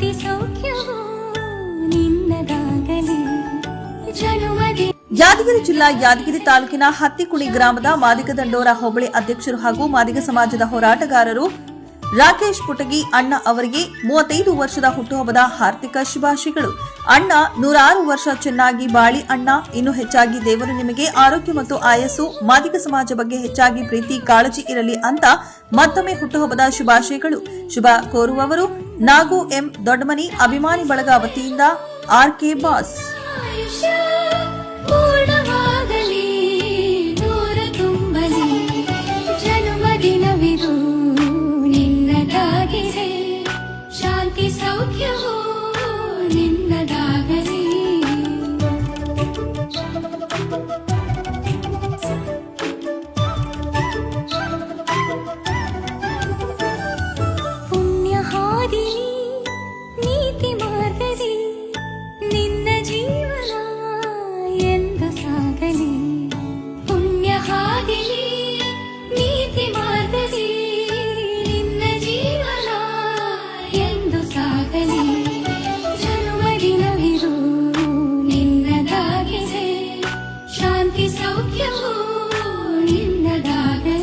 ಶಾಂತಿ ಸೌಖ್ಯವು ನಿನ್ನದಾಗಲಿ. ಯಾದಗಿರಿ ಜಿಲ್ಲಾ ಯಾದಗಿರಿ ತಾಲೂಕಿನ ಹತ್ತಿಕುಳಿ ಗ್ರಾಮದ ಮಾದಿಗ ದಂಡೋರ ಹೋಬಳಿ ಅಧ್ಯಕ್ಷರು ಹಾಗೂ ಮಾದಿಗ ಸಮಾಜದ ಹೋರಾಟಗಾರರು ರಾಕೇಶ್ ಪುಟಗಿ ಅಣ್ಣ ಅವರಿಗೆ ಮೂವತ್ತೈದು ವರ್ಷದ ಹುಟ್ಟುಹಬ್ಬದ ಹಾರ್ದಿಕ ಶುಭಾಶಯಗಳು. ಅಣ್ಣ ನೂರಾರು ವರ್ಷ ಚೆನ್ನಾಗಿ ಬಾಳಿ ಅಣ್ಣ, ಇನ್ನು ಹೆಚ್ಚಾಗಿ ದೇವರು ನಿಮಗೆ ಆರೋಗ್ಯ ಮತ್ತು ಆಯಸ್ಸು, ಮಾದಿಗ ಸಮಾಜ ಬಗ್ಗೆ ಹೆಚ್ಚಾಗಿ ಪ್ರೀತಿ, ಕಾಳಜಿ ಇರಲಿ ಅಂತ ಮತ್ತೊಮ್ಮೆ ಹುಟ್ಟುಹಬ್ಬದ ಶುಭಾಶಯಗಳು. ಶುಭ ಕೋರುವವರು ನಾಗು ಎಂ ದೊಡ್ಡಮನಿ, ಅಭಿಮಾನಿ ಬಳಗ ವತಿಯಿಂದ ಆರ್ ಕೆ ಬಾಸ್. సೌఖ్యహో నిన్నదాకా. Yeah.